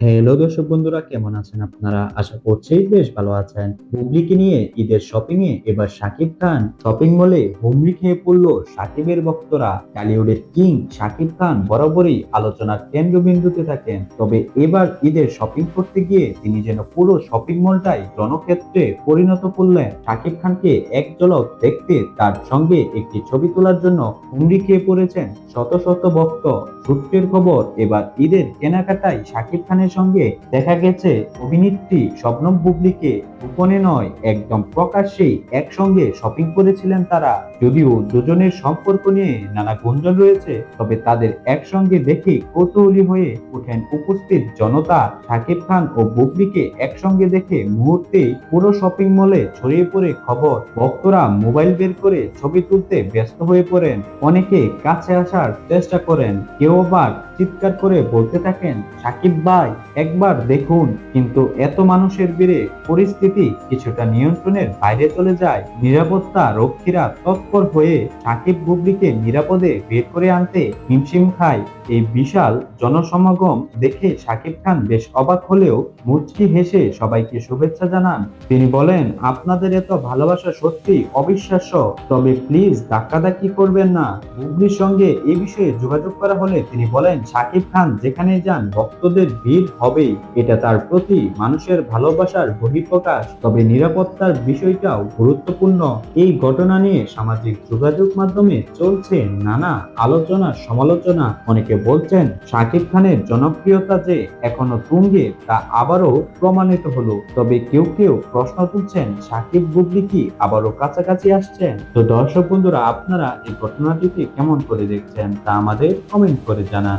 Hello দর্শক বন্ধুরা, কেমন আছেন আপনারা? আশা করছি বেশ ভালো আছেন। বুবলিকে নিয়ে, ঈদের শপিং এ এবার শাকিব খান শপিং মলে হুমড়ি খেয়ে পড়ল শাকিবের ভক্তরা। টলিউডের কিং শাকিব খান বরাবরই আলোচনার কেন্দ্রবিন্দুতে থাকেন। তবে এবার ঈদের শপিং করতে গিয়ে তিনি যেন পুরো শপিং মলটাই রণক্ষেত্রে পরিণত করলেন। শাকিব খানকে এক ঝলক দেখতে তার সঙ্গে একটি ছবি তোলার জন্য হুমড়ি খেয়ে পড়েছেন শত শত ভক্ত সূত্রের খবর এবার ঈদের কেনাকাটায় শাকিব খানের সঙ্গে দেখা গেছে অভিনেত্রী স্বপ্নম বুবলিকে। গোপনে নয়, একদম প্রকাশ্যেই একসঙ্গে শপিং করেছিলেন তারা। যদিও দুজনের সম্পর্ক নিয়ে নানা গুঞ্জন রয়েছে, তবে তাদের একসঙ্গে দেখে কৌতূহলী হয়ে ওঠেন উপস্থিত জনতা। শাকিব খান ও বুবলিকে একসঙ্গে দেখে মুহূর্তে পুরো শপিং মলে ছড়িয়ে পড়ে খবর। ভক্তরা মোবাইল বের করে ছবি তুলতে ব্যস্ত হয়ে পড়েন। অনেকে কাছে আসার চেষ্টা করেন। কেউ আবার চিৎকার করে বলতে থাকেন, সাকিব ভাই, একবার দেখুন। কিন্তু এত মানুষের ভিড়ে পরিস্থিতি কিছুটা নিয়ন্ত্রণের বাইরে চলে যায়। নিরাপত্তা রক্ষীরা তৎপর হয়ে সাকিব বুবলিকে নিরাপদে বের করে আনতে হিমশিম খায়। এই বিশাল জনসমাগম দেখে সাকিব খান বেশ অবাক হলেও মুচকি হেসে সবাইকে শুভেচ্ছা জানান। তিনি বলেন, আপনাদের এত ভালোবাসা সত্যি অবিশ্বাস্য। তবে প্লিজ ধাক্কাধাক্কি করবেন না। বুবলির সঙ্গে এ বিষয়ে যোগাযোগ করা হলে তিনি বলেন সাকিব খান যেখানে যান, ভক্তদের ভিড় হবেই। এটা তার প্রতি মানুষের ভালোবাসার বহিঃপ্রকাশ। তবে নিরাপত্তার বিষয়টাও গুরুত্বপূর্ণ। এই ঘটনা নিয়ে সামাজিক যোগাযোগ মাধ্যমে চলছে নানা আলোচনা, সমালোচনা। অনেকে বলছেন, সাকিব খানের জনপ্রিয়তা যে এখনও তুঙ্গে, তা আবারও প্রমাণিত হলো। তবে কেউ কেউ প্রশ্ন তুলছেন, সাকিব বুবলি কি আবারও কাছাকাছি আসছেন? তো দর্শক বন্ধুরা, আপনারা এই ঘটনাটিকে কেমন করে দেখছেন তা আমাদের কমেন্ট করে জানান।